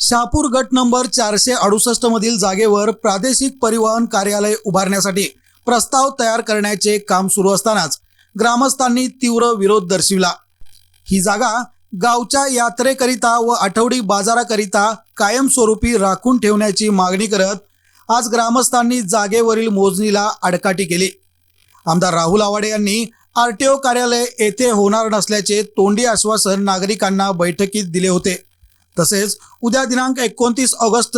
शहापूर गट नंबर चारशे अडुसष्ट मधील जागेवर प्रादेशिक परिवहन कार्यालय उभारण्यासाठी प्रस्ताव तयार करण्याचे काम सुरू असतानाच ग्रामस्थांनी तीव्र विरोध दर्शविला. ही जागा गावच्या यात्रेकरिता व आठवडी बाजाराकरिता कायमस्वरूपी राखून ठेवण्याची मागणी करत आज ग्रामस्थांनी जागेवरील मोजणीला आडकाठी केली. आमदार राहुल आवाडे यांनी आरटीओ कार्यालय येथे होणार नसल्याचे तोंडी आश्वासन नागरिकांना बैठकीत दिले होते. तसेच उद्या दिनांक एकोणतीस ऑगस्ट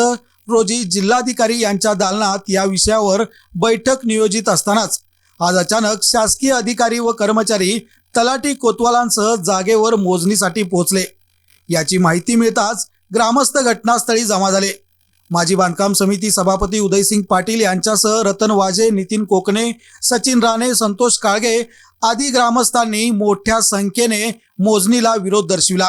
रोजी जिल्हाधिकारी यांच्या दालनात या विषयावर बैठक नियोजित असतानाच आज अचानक शासकीय अधिकारी व कर्मचारी तलाठी कोतवालांसह जागेवर मोजणीसाठी पोहोचले. याची माहिती मिळताच ग्रामस्थ घटनास्थळी जमा झाले. माजी बांधकाम समिती सभापती उदयसिंग पाटील यांच्यासह रतन वाजे नितीन कोकणे सचिन राणे संतोष काळगे आदी ग्रामस्थांनी मोठ्या संख्येने मोजणीला विरोध दर्शविला.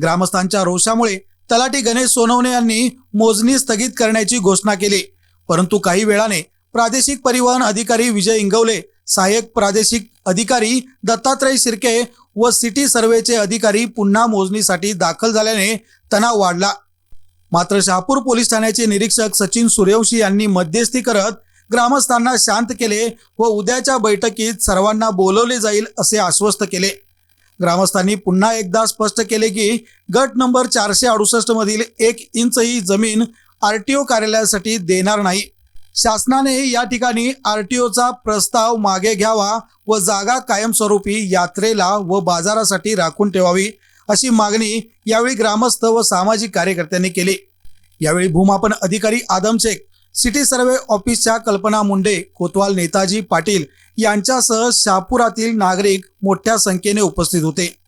ग्रामस्थांच्या रोषामुळे तलाठी गणेश सोनवणे यांनी मोजणी स्थगित करण्याची घोषणा केली. परंतु काही वेळाने प्रादेशिक परिवहन अधिकारी विजय इंगवले सहाय्यक प्रादेशिक अधिकारी दत्तात्रय शिर्के व सिटी सर्वेचे अधिकारी पुन्हा मोजणीसाठी दाखल झाल्याने तणाव वाढला. मात्र शहापूर पोलीस ठाण्याचे निरीक्षक सचिन सूर्यवंशी यांनी मध्यस्थी करत ग्रामस्थांना शांत केले व उद्याच्या बैठकीत सर्वांना बोलवले जाईल असे आश्वस्त केले. ग्रामस्थांनी पुन्हा एकदा स्पष्ट केले की गट नंबर चारशे अडुसष्ट मधील एक इंचही जमीन आरटीओ कार्यालयासाठी देणार नाही. शासनाने या ठिकाणी आरटीओचा प्रस्ताव मागे घ्यावा व जागा कायमस्वरूपी यात्रेला व बाजारासाठी राखून ठेवावी अशी मागणी यावेळी ग्रामस्थ व सामाजिक कार्यकर्त्यांनी केली. यावेळी भूमापन अधिकारी आदम शेख सिटी सर्वे ऑफिसच्या कल्पना मुंडे कोतवाल नेताजी पाटील यांच्यासह शहापुरातील नागरिक मोठ्या संख्येने उपस्थित होते.